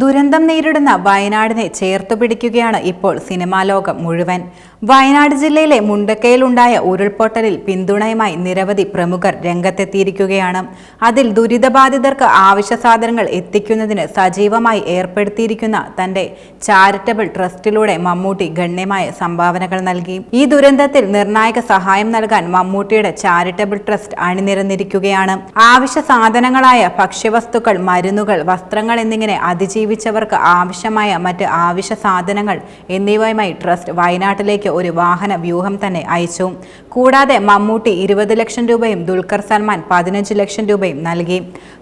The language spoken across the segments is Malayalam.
ദുരന്തം നേരിടുന്ന വയനാടിനെ ചേർത്തുപിടിക്കുകയാണ് ഇപ്പോൾ സിനിമാ ലോകം മുഴുവൻ. വയനാട് ജില്ലയിലെ മുണ്ടക്കയിലുണ്ടായ ഉരുൾപൊട്ടലിൽ പിന്തുണയുമായി നിരവധി പ്രമുഖർ രംഗത്തെത്തിയിരിക്കുകയാണ്. അതിൽ ദുരിതബാധിതർക്ക് ആവശ്യ സാധനങ്ങൾ എത്തിക്കുന്നതിന് സജീവമായി ഏർപ്പെടുത്തിയിരിക്കുന്ന തന്റെ ചാരിറ്റബിൾ ട്രസ്റ്റിലൂടെ മമ്മൂട്ടി ഗണ്യമായ സംഭാവനകൾ നൽകി. ഈ ദുരന്തത്തിൽ നിർണായക സഹായം നൽകാൻ മമ്മൂട്ടിയുടെ ചാരിറ്റബിൾ ട്രസ്റ്റ് അണിനിരന്നിരിക്കുകയാണ്. ആവശ്യ സാധനങ്ങളായ ഭക്ഷ്യവസ്തുക്കൾ മരുന്നുകൾ വസ്ത്രങ്ങൾ എന്നിങ്ങനെ അതിജീവിച്ചവർക്ക് ആവശ്യമായ മറ്റ് ആവശ്യ സാധനങ്ങൾ എന്നിവയുമായി ട്രസ്റ്റ് വയനാട്ടിലേക്ക് ഒരു വാഹന വ്യൂഹം തന്നെ അയച്ചു. കൂടാതെ മമ്മൂട്ടി ഇരുപത് ലക്ഷം രൂപയും ദുൽഖർ സൽമാൻ പതിനഞ്ച് ലക്ഷം രൂപയും നൽകി.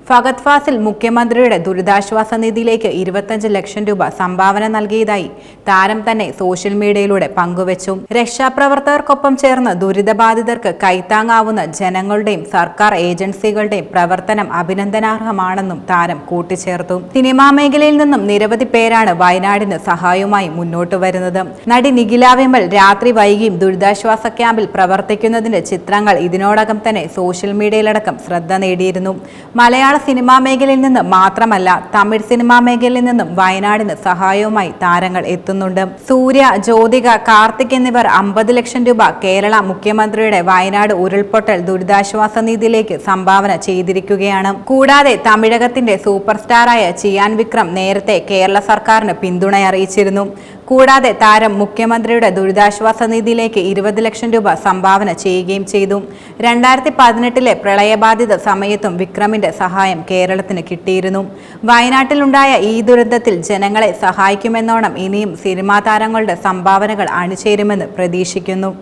ഫഗത് ഫാസിൽ മുഖ്യമന്ത്രിയുടെ ദുരിതാശ്വാസ നിധിയിലേക്ക് ഇരുപത്തഞ്ച് ലക്ഷം രൂപ സംഭാവന നൽകിയതായി താരം തന്നെ സോഷ്യൽ മീഡിയയിലൂടെ പങ്കുവച്ചു. രക്ഷാപ്രവർത്തകർക്കൊപ്പം ചേർന്ന് ദുരിതബാധിതർക്ക് കൈത്താങ്ങാവുന്ന ജനങ്ങളുടെയും സർക്കാർ ഏജൻസികളുടെയും പ്രവർത്തനം അഭിനന്ദനാർഹമാണെന്നും താരം കൂട്ടിച്ചേർത്തു. സിനിമാ മേഖലയിൽ നിന്നും നിരവധി പേരാണ് വയനാടിന് സഹായവുമായി മുന്നോട്ട് വരുന്നത്. നടി നിഖില വിമൽ രാത്രി വൈകിയും ദുരിതാശ്വാസ ക്യാമ്പിൽ പ്രവർത്തിക്കുന്നതിന്റെ ചിത്രങ്ങൾ ഇതിനോടകം തന്നെ സോഷ്യൽ മീഡിയയിലടക്കം ശ്രദ്ധ നേടിയിരുന്നു. മലയാള സിനിമാ മേഖലയിൽ നിന്ന് മാത്രമല്ല തമിഴ് സിനിമാ മേഖലയിൽ നിന്നും വയനാടിന് സഹായവുമായി താരങ്ങൾ എത്തുന്നുണ്ട്. സൂര്യ ജ്യോതിക കാർത്തിക് എന്നിവർ അമ്പത് ലക്ഷം രൂപ കേരള മുഖ്യമന്ത്രിയുടെ വയനാട് ഉരുൾപൊട്ടൽ ദുരിതാശ്വാസ നിധിയിലേക്ക് സംഭാവന ചെയ്തിരിക്കുകയാണ്. കൂടാതെ തമിഴകത്തിന്റെ സൂപ്പർ സ്റ്റാറായ ചിയാൻ വിക്രം നേരത്തെ കേരള സർക്കാരിന് പിന്തുണ അറിയിച്ചിരുന്നു. കൂടാതെ താരം മുഖ്യമന്ത്രിയുടെ ദുരിതാശ്വാസ നിധിയിലേക്ക് ഇരുപത് ലക്ഷം രൂപ സംഭാവന ചെയ്യുകയും ചെയ്തു. രണ്ടായിരത്തി പതിനെട്ടിലെ പ്രളയബാധിത സമയത്തും വിക്രമിന്റെ സഹായം കേരളത്തിന് കിട്ടിയിരുന്നു. വയനാട്ടിലുണ്ടായ ഈ ദുരന്തത്തിൽ ജനങ്ങളെ സഹായിക്കുമെന്നോണം ഇനിയും സിനിമാ താരങ്ങളുടെ സംഭാവനകൾ അണിചേരുമെന്ന് പ്രതീക്ഷിക്കുന്നു.